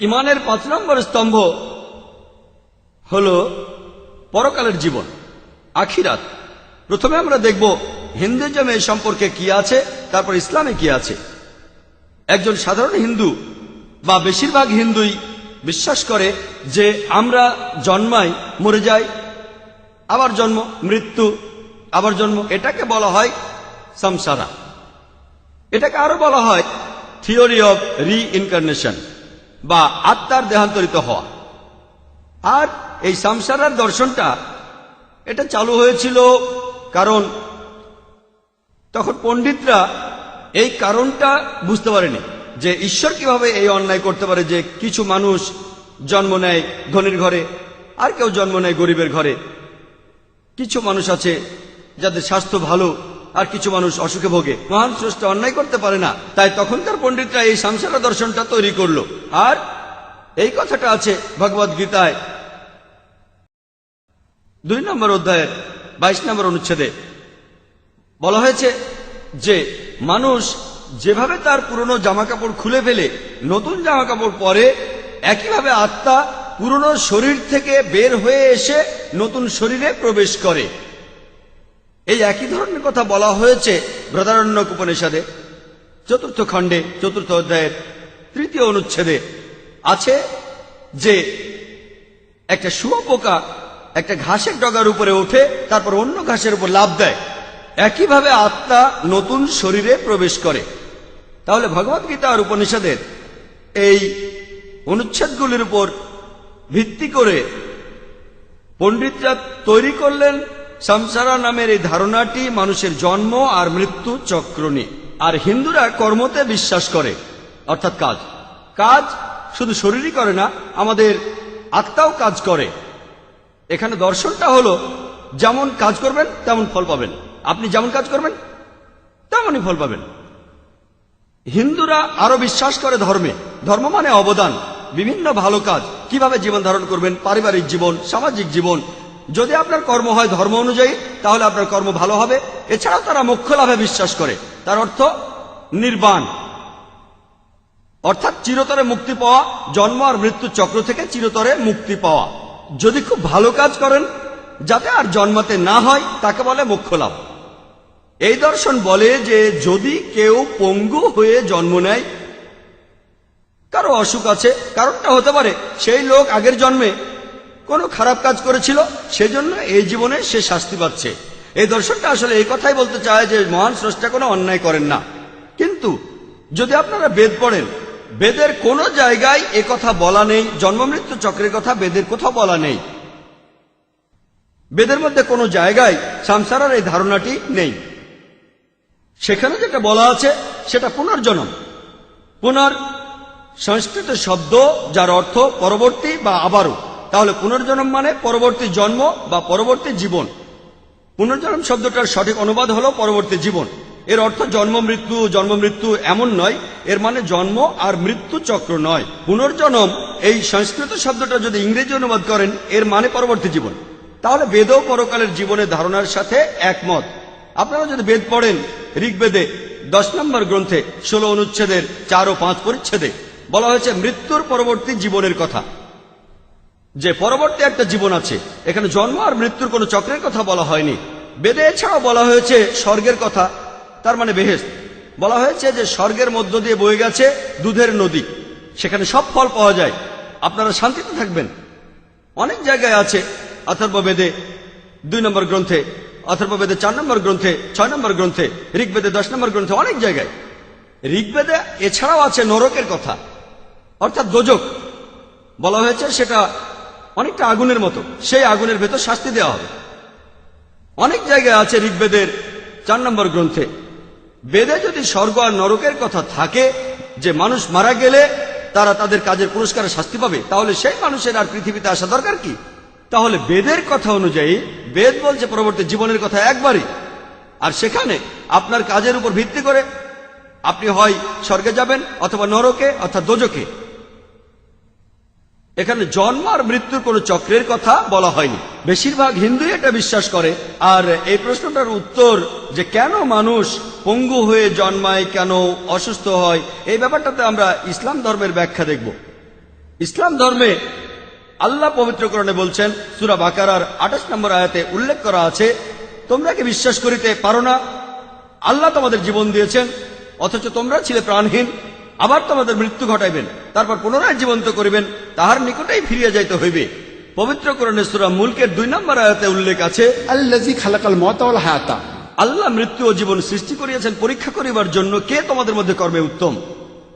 ইমানের পাঁচ নম্বর স্তম্ভ হল পরকালের জীবন, আখিরাত। প্রথমে আমরা দেখব হিন্দুজমে সম্পর্কে কি আছে, তারপর ইসলামে কি আছে। একজন সাধারণ হিন্দু বা বেশিরভাগ হিন্দুই বিশ্বাস করে যে আমরা জন্মাই মরে যাই, আবার জন্ম, মৃত্যু, আবার জন্ম, এটাকে বলা হয় সংসারা এটাকে আরও বলা হয় থিওরি অফ রিইনকার্নেশন বা আত্মার দেহান্তরিত হওয়া। আর এই সংসারার দর্শনটা, এটা চালু হয়েছিল কারণ তখন পণ্ডিতরা এই কারণটা বুঝতে পারেনি যে ঈশ্বর কীভাবে এই অন্যায় করতে পারে যে কিছু মানুষ জন্ম নেয় ধনীর ঘরে, আর কেউ জন্ম নেয় গরিবের ঘরে। কিছু মানুষ আছে যাদের স্বাস্থ্য ভালো আর কিছু মানুষ অসুখে ভোগে। মহান স্রষ্টা অন্যায় করতে পারে না। তাই তখনকার পণ্ডিতরা এই সংসার দর্শনটা তৈরি করল। আর এই কথাটা আছে ভগবদ গীতায়। দুই নম্বর অধ্যায়ের বাইশ নম্বর অনুচ্ছেদে। বলা হয়েছে যে, মানুষ যেভাবে তার পুরনো জামা কাপড় খুলে ফেলে, নতুন জামা কাপড় পরে, একইভাবে আত্মা পুরনো শরীর থেকে বের হয়ে এসে নতুন শরীরে প্রবেশ করে। এই একই ধরনের কথা বলা হয়েছে ব্রদারণ্যক উপনিষদে, চতুর্থ খণ্ডে, চতুর্থ অধ্যায়ের তৃতীয় অনুচ্ছেদে। আছে যে একটা শুয়োপোকা একটা ঘাসের ডগার উপরে ওঠে, তারপর অন্য ঘাসের উপর লাভ দেয়। একইভাবে আত্মা নতুন শরীরে প্রবেশ করে। তাহলে ভগবদ্গীতা আর উপনিষদের এই অনুচ্ছেদগুলির উপর ভিত্তি করে পণ্ডিতরা তৈরি করলেন সংসারা নামের এই ধারণাটি মানুষের জন্ম আর মৃত্যু চক্র নিয়ে আর হিন্দুরা কর্মতে বিশ্বাস করে অর্থাৎ কাজ কাজ শুধু শরীরই করে না আমাদের আত্মাও কাজ করে এখানে দর্শনটা হলো যেমন কাজ করবেন তেমন ফল পাবেন আপনি যেমন কাজ করবেন তেমনই ফল পাবেন হিন্দুরা আরও বিশ্বাস করে ধর্মে ধর্ম মানে অবদান বিভিন্ন ভালো কাজ কীভাবে জীবন ধারণ করবেন পারিবারিক জীবন সামাজিক জীবন যদি আপনার কর্ম হয় ধর্ম অনুযায়ী, তাহলে আপনার কর্ম ভালো হবে। এছাড়াও তারা মোক্ষ লাভে বিশ্বাস করে। তার অর্থ নির্বাণ। অর্থাৎ চিরতরে মুক্তি পাওয়া, জন্ম আর মৃত্যু চক্র থেকে চিরতরে মুক্তি পাওয়া। যদি খুব ভালো কাজ করেন, যাতে আর জন্মাতে না হয়, তাকে বলে মোক্ষ লাভ এই দর্শন বলে যে, যদি কেউ পঙ্গু হয়ে জন্ম নেয়, কারও অসুখ আছে, কারণটা হতে পারে, সেই লোক আগের জন্মে কোনো খারাপ কাজ করেছিল, সেজন্য এই জীবনে সে শাস্তি পাচ্ছে। এই দর্শনটা আসলে এই কথাই বলতে চায় যে মহান স্রষ্টা কোনো অন্যায় করেন না। কিন্তু যদি আপনারা বেদ পড়েন, বেদের কোনো জায়গায় এ কথা বলা নেই জন্মমৃত্যু চক্রের কথা বেদের কোথাও বলা নেই। বেদের মধ্যে কোনো জায়গায় সামসারার এই ধারণাটি নেই। সেখানে যেটা বলা আছে, সেটা পুনর্জন্ম। পুনর সংস্কৃত শব্দ, যার অর্থ পরবর্তী বা আবারও। তাহলে পুনর্জন্ম মানে পরবর্তী জন্ম বা পরবর্তী জীবন। পুনর্জন্ম শব্দটার সঠিক অনুবাদ হলো পরবর্তী জীবন। এর অর্থ জন্ম, মৃত্যু জন্ম, মৃত্যু এমন নয়, এর মানে জন্ম আর মৃত্যু চক্র নয়। পুনর্জন্ম এই সংস্কৃত শব্দটা যদি ইংরেজি অনুবাদ করেন, এর মানে পরবর্তী জীবন। তাহলে বেদও পরকালের জীবনের ধারণার সাথে একমত। আপনারা যদি বেদ পড়েন, ঋগ্বেদে দশ নম্বর গ্রন্থে ষোলো অনুচ্ছেদের চার ও পাঁচ পরিচ্ছেদে বলা হয়েছে মৃত্যুর পরবর্তী জীবনের কথা। যে পরবর্তী একটা জীবন আছে, এখানে জন্ম আর মৃত্যুর কোনো চক্রের কথা বলা হয়নি। বেদে এছাড়াও বলা হয়েছে স্বর্গের কথা, তার মানে বেহেস্ত বলা হয়েছে যে স্বর্গের মধ্য দিয়ে বয়ে গেছে দুধের নদী। সেখানে সব ফল পাওয়া যায়। আপনারা শান্তিতে থাকবেন। অনেক জায়গায় আছে অথর্ব বেদে দুই নম্বর গ্রন্থে, অথর্ব বেদে চার নম্বর গ্রন্থে, ছয় নম্বর গ্রন্থে, ঋগ্বেদে দশ নম্বর গ্রন্থে অনেক জায়গায়। ঋগ্বেদে এছাড়াও আছে নরকের কথা, অর্থাৎ দোজক। বলা হয়েছে সেটা অনেকটা আগুনের মতো। সেই আগুনের ভেতর শাস্তি দেওয়া হবে। অনেক জায়গায় আছে ঋগ্বেদের চার নম্বর গ্রন্থে, বেদে যদি স্বর্গ আর নরকের কথা থাকে, যে মানুষ মারা গেলে তারা তাদের কাজের পুরস্কারে শাস্তি পাবে, তাহলে সেই মানুষের আর পৃথিবীতে আসা দরকার কি? তাহলে বেদের কথা অনুযায়ী, বেদ বলছে পরবর্তী জীবনের কথা একবারই। আর সেখানে আপনার কাজের উপর ভিত্তি করে আপনি হয় স্বর্গে যাবেন অথবা নরকে, অর্থাৎ দোজকে এখানে জন্ম আর মৃত্যুর কোনো চক্রের কথা বলা হয়নি। বেশিরভাগ হিন্দুই এটা বিশ্বাস করে। আর এই প্রশ্নটার উত্তর যে কেন মানুষ পঙ্গু হয়ে জন্মায়, কেন অসুস্থ হয়, এই ব্যাপারটাতে আমরা ইসলাম ধর্মের ব্যাখ্যা দেখব। ইসলাম ধর্মে আল্লাহ পবিত্রকরণে বলছেন, সুরা বাকারার আঠাশ নম্বর আয়াতে উল্লেখ করা আছে, তোমরা কি বিশ্বাস করিতে পারো না? আল্লাহ তোমাদের জীবন দিয়েছেন, অথচ তোমরা ছিলে প্রাণহীন। আবার তোমাদের মৃত্যু ঘটাইবেন তারপর পুনরায় জীবন্ত করিবেন তাহার নিকটেই ফিরিয়া যাইতে হইবে। পবিত্র করণের সুরা দুই নম্বর আয়তে উল্লেখ আছে আল্লাহ মৃত্যু ও জীবন সৃষ্টি করিয়াছেন পরীক্ষা করিবার জন্য কে তোমাদের মধ্যে কর্মে উত্তম?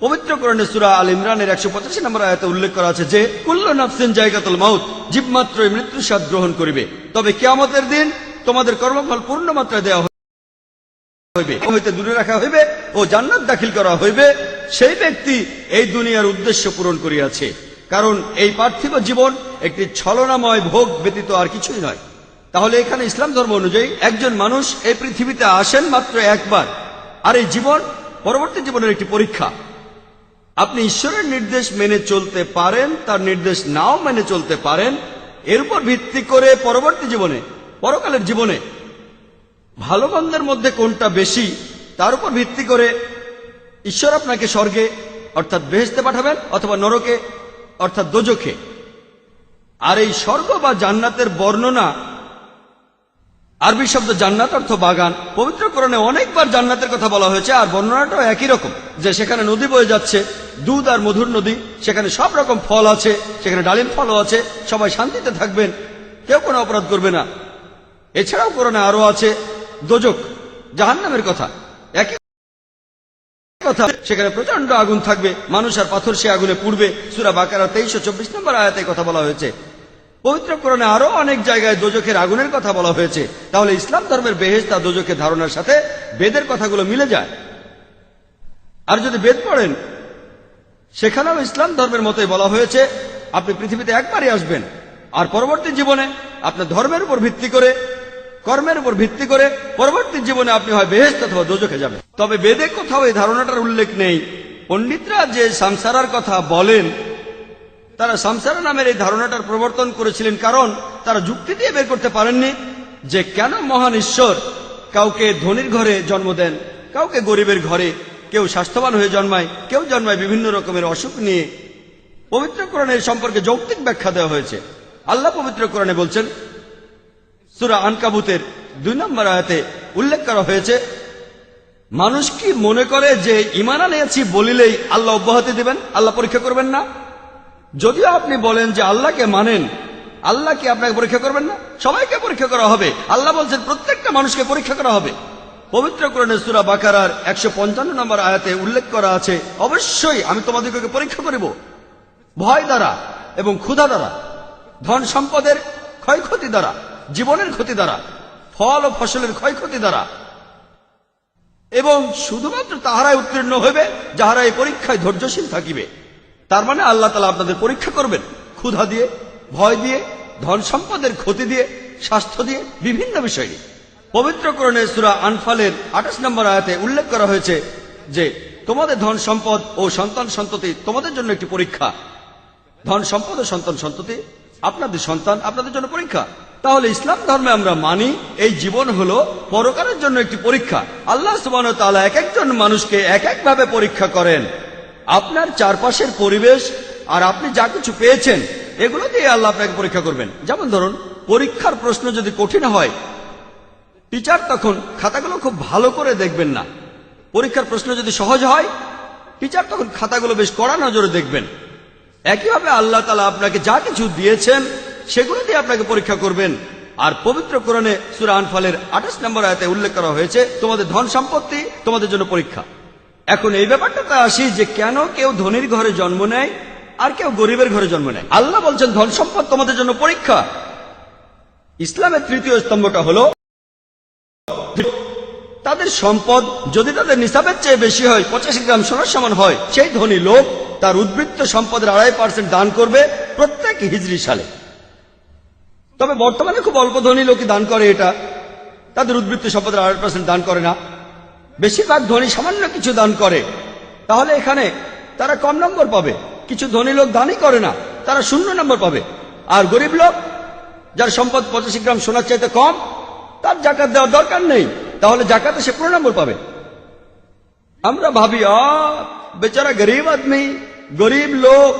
পবিত্র করণের সুরা আল ইমরানের একশো পঁচাশি নম্বর আয়তে উল্লেখ করা আছে যে কুল্ল নাফসিন জায়গাতল মাউত জীবমাত্রই মৃত্যু স্বাদ গ্রহণ করিবে। তবে কেয়ামতের দিন তোমাদের কর্মফল পূর্ণ মাত্রায় দেওয়া হইবে হইতে দূরে রাখা হইবে ও জান্নাত দাখিল করা হইবে। সেই ব্যক্তি এই দুনিয়ার উদ্দেশ্য পূরণ করিয়াছে। কারণ এই পার্থিব জীবন একটি ছলনাময় ভোগ ব্যতীত আর কিছুই নয়। তাহলে এখানে ইসলাম ধর্ম অনুযায়ী একজন মানুষ এই পৃথিবীতে আসেন মাত্র একবার। আর এই জীবন পরবর্তী জীবনের একটি পরীক্ষা। আপনি ঈশ্বরের নির্দেশ মেনে চলতে পারেন, তার নির্দেশ নাও মেনে চলতে পারেন। এর উপর ভিত্তি করে পরবর্তী জীবনে, পরকালের জীবনে ভালো মন্দের মধ্যে কোনটা বেশি, তার উপর ভিত্তি করে ঈশ্বর আপনাকে স্বর্গে, অর্থাৎ বেহেস্তে পাঠাবেন, অথবা নরকে, অর্থাৎ দোজখে। আর এই স্বর্গ বা জান্নাতের বর্ণনা, আরবি শব্দ জান্নাত অর্থ বাগান। পবিত্রকরণে অনেকবার জান্নাতের কথা বলা হয়েছে, আর বর্ণনাটাও একই রকম, যে সেখানে নদী বয়ে যাচ্ছে, দুধ আর মধুর নদী, সেখানে সব রকম ফল আছে, সেখানে ডালিম ফলও আছে, সবাই শান্তিতে থাকবেন, কেউ কোনো অপরাধ করবে না। এছাড়াও কোরআনে আরও আছে দোজক জাহান্নামের কথা। কথা। সেখানে প্রচণ্ড আগুন থাকবে। মানুষ আর পাথর সে আগুনে পুড়বে। সুরা বাকারা তেইশশো চব্বিশ নম্বর আয়াতে কথা বলা হয়েছে। পবিত্র কোরআনে আরও অনেক জায়গায় দোজখের আগুনের কথা বলা হয়েছে। তাহলে ইসলাম ধর্মের বেহেস্তা দোজখের ধারণার সাথে বেদের কথাগুলো মিলে যায়। আর যদি বেদ পড়েন, সেখানেও ইসলাম ধর্মের মতোই বলা হয়েছে, আপনি পৃথিবীতে একবারই আসবেন। আর পরবর্তী জীবনে আপনার ধর্মের উপর ভিত্তি করে কর্মের উপর ভিত্তি করে পরবর্তী জীবনে আপনি হয় বেহেস্ত অথবা দোজখে যাবেন। তবে বেদে কোথাও এই ধারণাটার উল্লেখ নেই। পণ্ডিতরা যে সংসারার কথা বলেন, তারা সংসার নামের এই ধারণাটার প্রবর্তন করেছিলেন কারণ তারা যুক্তি দিয়ে বের করতে পারেননি যে কেন মহান ঈশ্বর কাউকে ধনির ঘরে জন্ম দেন, কাউকে গরিবের ঘরে, কেউ স্বাস্থ্যবান হয়ে জন্মায়, কেউ জন্মায় বিভিন্ন রকমের অসুখ নিয়ে। পবিত্র সম্পর্কে যৌক্তিক ব্যাখ্যা দেওয়া হয়েছে। আল্লাহ পবিত্র বলছেন সুরা আনকাবুতের দুই নম্বর আয়াতে উল্লেখ করা হয়েছে, মানুষ কি মনে করে যে ইমান আনিয়েছি বলিলেই আল্লাহ অব্যাহতি দিবেন? আল্লাহ পরীক্ষা করবেন না? যদিও আপনি বলেন যে আল্লাহকে মানেন, আল্লাহ কি আপনাকে পরীক্ষা করবেন না? সবাইকে পরীক্ষা করা হবে। আল্লাহ বলছেন প্রত্যেকটা মানুষকে পরীক্ষা করা হবে। পবিত্র কোরআনের সুরা বাকারার একশো পঞ্চান্ন নম্বর আয়াতে উল্লেখ করা আছে, অবশ্যই আমি তোমাদেরকে পরীক্ষা করিব। ভয় দ্বারা এবং ক্ষুধা দ্বারা, ধন সম্পদের ক্ষয়ক্ষতি দ্বারা জীবনের ক্ষতি দ্বারা, ফল ও ফসলের ক্ষয়ক্ষতি দ্বারা। এবং শুধুমাত্র তাহারাই উত্তীর্ণ হইবে যাহারা এই পরীক্ষায় ধৈর্যশীল থাকিবে। তার মানে আল্লাহ তালা আপনাদের পরীক্ষা করবেন, ক্ষুধা দিয়ে, ভয় দিয়ে, ধন সম্পদের ক্ষতি দিয়ে, স্বাস্থ্য দিয়ে, বিভিন্ন বিষয় নিয়ে। পবিত্রকরণে সুরা আনফালের আঠাশ নম্বর আয়াতে উল্লেখ করা হয়েছে যে, তোমাদের ধন সম্পদ ও সন্তান সন্ততি তোমাদের জন্য একটি পরীক্ষা। ধন সম্পদ ও সন্তান সন্ততি, আপনাদের সন্তান আপনাদের জন্য পরীক্ষা। তাহলে ইসলাম ধর্মে আমরা মানি, এই জীবন হলো পরকারের জন্য একটি পরীক্ষা। আল্লাহ সুবান তালা এক একজন মানুষকে এক একভাবে পরীক্ষা করেন। আপনার চারপাশের পরিবেশ আর আপনি যা কিছু পেয়েছেন, এগুলো দিয়ে আল্লাহ আপনাকে পরীক্ষা করবেন। যেমন ধরুন, পরীক্ষার প্রশ্ন যদি কঠিন হয়, টিচার তখন খাতাগুলো খুব ভালো করে দেখবেন না। পরীক্ষার প্রশ্ন যদি সহজ হয়, টিচার তখন খাতাগুলো বেশ কড়া নজরে দেখবেন। একইভাবে আল্লাহ তালা আপনাকে যা কিছু দিয়েছেন সেগুলো দিয়ে আপনাকে পরীক্ষা করবেন। আর পবিত্র কোরআনে সুরা আনফালের আঠাশ নম্বর আয়তে উল্লেখ করা হয়েছে, তোমাদের ধন সম্পত্তি, তোমাদের জন্য পরীক্ষা। এখন এই ব্যাপারটাতে আসি যে কেন কেউ ধনির ঘরে জন্ম নেয় আর কেউ গরিবের ঘরে জন্ম নেয়। আল্লাহ বলছেন, ধন সম্পদ তোমাদের জন্য পরীক্ষা। ইসলামের তৃতীয় স্তম্ভটা হলো, তাদের সম্পদ যদি তাদের নিসাবের চেয়ে বেশি হয়, পঁচাশি গ্রাম সোনার সমান হয়, সেই ধনী লোক তার উদ্বৃত্ত সম্পদের আড়াই পার্সেন্ট দান করবে প্রত্যেক হিজড়ি সালে। তবে বর্তমানে খুব অল্প ধনী লোকই দান করে এটা। তাদের উদ্বৃত্ত সম্পদের আড়াই পার্সেন্ট দান করে না। বেশিরভাগ ধনী সামান্য কিছু দান করে। তাহলে এখানে তারা কম নম্বর পাবে। কিছু ধনী লোক দানই করে না, তারা শূন্য নম্বর পাবে। আর গরিব লোক, যার সম্পদ পঁচাশি গ্রাম সোনার চাইতে কম, তার জাকাত দেওয়ার দরকার নেই। তাহলে জাকাতে সে পুরো নম্বর পাবে। আমরা ভাবি বেচারা গরিব আদমি, গরিব লোক।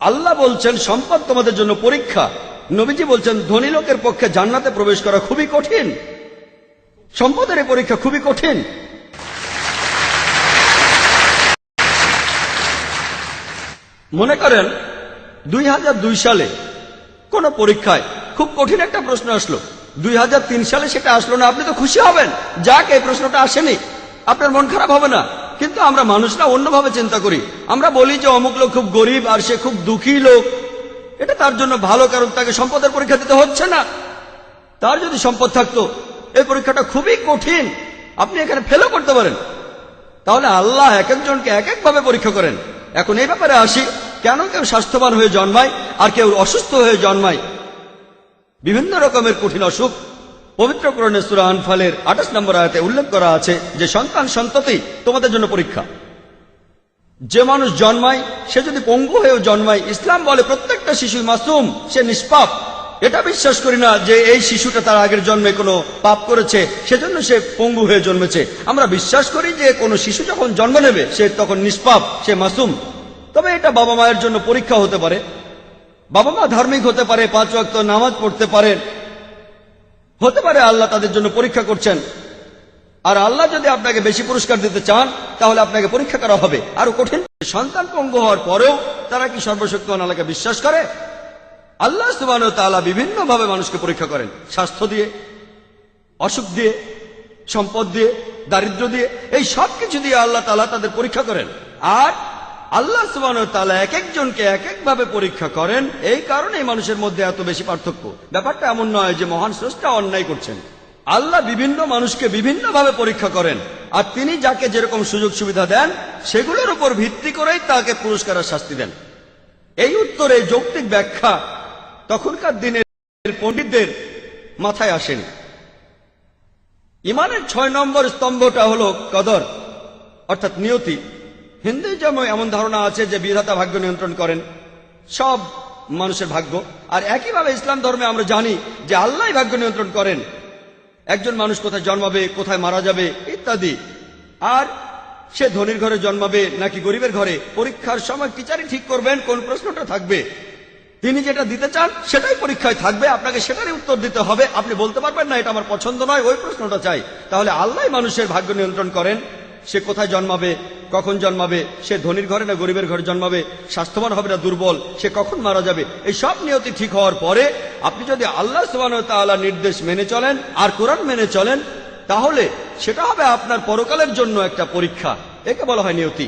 আল্লাহ বলছেন, সম্পদ তোমাদের জন্য পরীক্ষা। নবীজি বলছেন, ধনী লোকের পক্ষে জান্নাতে প্রবেশ করা খুবই কঠিন। সম্পদের পরীক্ষা খুবই কঠিন। মনে করেন, দুই হাজার দুই সালে কোন পরীক্ষায় খুব কঠিন একটা প্রশ্ন আসলো। দুই হাজার তিন সালে সেটা আসলো না, আপনি তো খুশি হবেন। যাক, এই প্রশ্নটা আসেনি। আপনার মন খারাপ হবে না। কিন্তু আমরা মানুষরা অন্যভাবে চিন্তা করি। আমরা বলি যে অমুক লোক খুব গরিব আর সে খুব দুঃখী লোক। এটা তার জন্য ভালো, কারণ তাকে সম্পদের পরীক্ষা দিতে হচ্ছে না। তার যদি সম্পদ থাকতো, এই পরীক্ষাটা খুবই কঠিন। আপনি এখানে ফেলও করতে পারেন। তাহলে আল্লাহ এক একজনকে এক একভাবে পরীক্ষা করেন। এখন এই ব্যাপারে আসি, কেন কেউ স্বাস্থ্যবান হয়ে জন্মায় আর কেউ অসুস্থ হয়ে জন্মায়? বিভিন্ন রকমের কঠিন অসুখ। পবিত্র করণে সুরা আনফালের আঠাশ নম্বর আয়াতে উল্লেখ করা আছে যে, সন্তান সন্ততি তোমাদের জন্য পরীক্ষা। যে মানুষ জন্মায়, সে যদি পঙ্গু হয়েও জন্মায়, ইসলাম বলে প্রত্যেকটা শিশু মাসুম, সে নিষ্পাপ। এটা বিশ্বাস করি না যে এই শিশুটা তার আগের জন্মে কোনো পাপ করেছে, সেজন্য সে পঙ্গু হয়ে জন্মেছে। আমরা বিশ্বাস করি যে কোনো শিশু যখন জন্ম নেবে, সে তখন নিষ্পাপ, সে মাসুম। তবে এটা বাবা মায়ের জন্য পরীক্ষা হতে পারে। বাবা মা ধার্মিক হতে পারে, পাঁচ ওয়াক্ত নামাজ পড়তে পারেন হতে পারে আল্লাহ তাদের জন্য পরীক্ষা করছেন। আর আল্লাহ যদি আপনাকে বেশি পুরস্কার দিতে চান, তাহলে আপনাকে পরীক্ষা করা হবে। আরও কঠিন। সন্তান পঙ্গু হওয়ার পরেও তারা কি সর্বশক্তিমান আল্লাহকে বিশ্বাস করে? আল্লাহ সুবাহ তাআলা বিভিন্ন ভাবে মানুষকে পরীক্ষা করেন। স্বাস্থ্য দিয়ে, অসুখ দিয়ে, সম্পদ দিয়ে দারিদ্র দিয়ে, এই সব কিছু দিয়ে আল্লাহ তালা তাদের পরীক্ষা করেন। আর আল্লাহ সুবাহ তাআলা এক একজনকে এক এক ভাবে পরীক্ষা করেন। এই কারণে মানুষের মধ্যে এত বেশি পার্থক্য। ব্যাপারটা এমন নয় যে মহান স্রষ্টা অন্যায় করছেন। আল্লাহ বিভিন্ন মানুষকে বিভিন্ন ভাবে পরীক্ষা করেন। আর তিনি যাকে যেরকম সুযোগ সুবিধা দেন, সেগুলোর উপর ভিত্তি করেই তাকে পুরস্কার আর শাস্তি দেন। এই উত্তরে যৌক্তিক ব্যাখ্যা তখনকার দিনের পণ্ডিতদের মাথায় আসেনি। ইমানের ছয় নম্বর স্তম্ভটা হলো কদর, অর্থাৎ নিয়তি। হিন্দুইজমে এমন ধারণা আছে যে বিধাতা ভাগ্য নিয়ন্ত্রণ করেন। সব মানুষের ভাগ্য। আর একইভাবে ইসলাম ধর্মে আমরা জানি যে আল্লাহ ভাগ্য নিয়ন্ত্রণ করেন। একজন মানুষ কোথায় জন্মাবে, কোথায় মারা যাবে, ইত্যাদি। আর সে ধনির ঘরে জন্মাবে নাকি গরিবের ঘরে, পরীক্ষার সময় টিচারই ঠিক করবেন, কোন প্রশ্নটা থাকবে? তিনি যেটা দিতে চান, সেটাই পরীক্ষায় থাকবে, আপনাকে সেটারই উত্তর দিতে হবে, আপনি বলতে পারবেন না, এটা আমার পছন্দ নয়, ওই প্রশ্নটা চাই। তাহলে আল্লাহ মানুষের ভাগ্য নিয়ন্ত্রণ করেন, সে কোথায় জন্মাবে কখন জন্মাবে? সে ধনির ঘরে না গরিবের ঘরে জন্মাবে? স্বাস্থ্যবান হবে না দুর্বল? সে কখন মারা যাবে? এই সব নিয়তি ঠিক হওয়ার পরে আপনি যদি আল্লাহ সুবাহ তাল্লাহ নির্দেশ মেনে চলেন আর কোরআন মেনে চলেন, তাহলে সেটা হবে আপনার পরকালের জন্য একটা পরীক্ষা। একে বলা হয় নিয়তি।